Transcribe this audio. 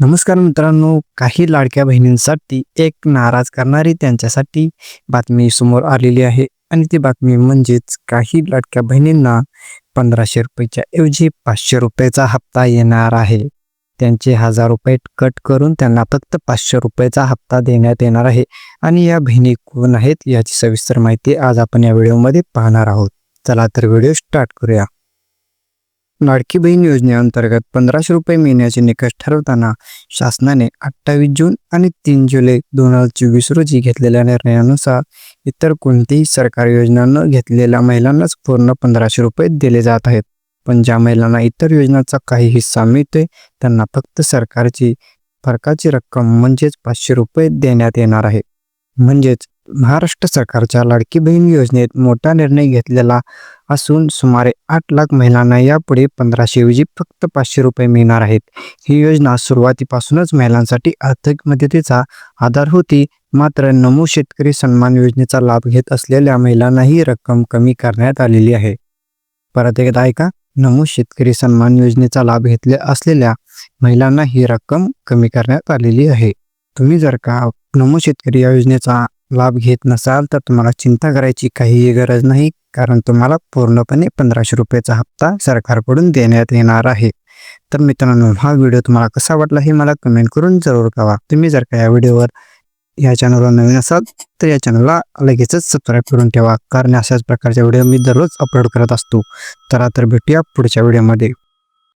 नमस्कार मित्रांनो काही लाडक्या बहिणींसाठी एक नाराज करणारी त्यांच्यासाठी बातमी समोर आलेली आहे. आणि ती बातमी म्हणजेच काही लाडक्या बहिणींना पंधराशे रुपयाच्या ऐवजी पाचशे रुपयाचा हप्ता येणार आहे. त्यांचे हजार रुपये कट करून त्यांना फक्त पाचशे रुपयाचा हप्ता देण्यात येणार आहे. आणि या बहिणी कोण आहेत याची सविस्तर माहिती आज आपण या व्हिडिओमध्ये पाहणार आहोत. चला तर व्हिडिओ स्टार्ट करूया. लाडकी बहीण योजनेअंतर्गत पंधराशे रुपये महिन्याचे निकष ठरवताना शासनाने अठ्ठावीस जून आणि तीन जुलै दोन हजार चोवीस रोजी घेतलेल्या निर्णयानुसार इतर कोणतीही सरकारी योजना न घेतलेल्या महिलांनाच पूर्ण पंधराशे रुपये दिले जात आहेत. पण ज्या महिलांना इतर योजनांचा काही हिस्सा मिळतोय त्यांना फक्त सरकारची फरकाची रक्कम म्हणजेच पाचशे रुपये देण्यात येणार आहे. म्हणजेच महाराष्ट्र सरकारच्या लाडकी बहीण योजनेत मोठा निर्णय घेतलेला असून सुमारे आठ लाख महिलांना यापुढे पंधराशे ऐवजी फक्त पाचशे रुपये मिळणार आहेत. ही योजना सुरुवातीपासूनच महिलांसाठी आर्थिक मदतीचा आधार होती. मात्र नमो शेतकरी सन्मान योजनेचा लाभ घेत असलेल्या महिलांना ही रक्कम कमी करण्यात आलेली आहे. परत एकदा ऐका. नमो शेतकरी सन्मान योजनेचा लाभ घेतले असलेल्या महिलांना ही रक्कम कमी करण्यात आलेली आहे. तुम्ही जर का नमो शेतकरी या योजनेचा लाभ घेत नसाल तर तुम्हाला चिंता करायची काहीही गरज नाही कारण तुम्हाला पूर्णपणे पंधराशे रुपयाचा हप्ता सरकारकडून देण्यात येणार आहे. तर मित्रांनो हा व्हिडिओ तुम्हाला कसा वाटला हे मला कमेंट करून जरूर कळवा. तुम्ही जर का या व्हिडिओवर या चॅनलवर नवीन असाल तर या चॅनलला लगेचच सबस्क्राईब करून ठेवा कारण अशाच प्रकारच्या व्हिडिओ मी दररोज अपलोड करत असतो. तर आता भेटूया पुढच्या व्हिडिओमध्ये.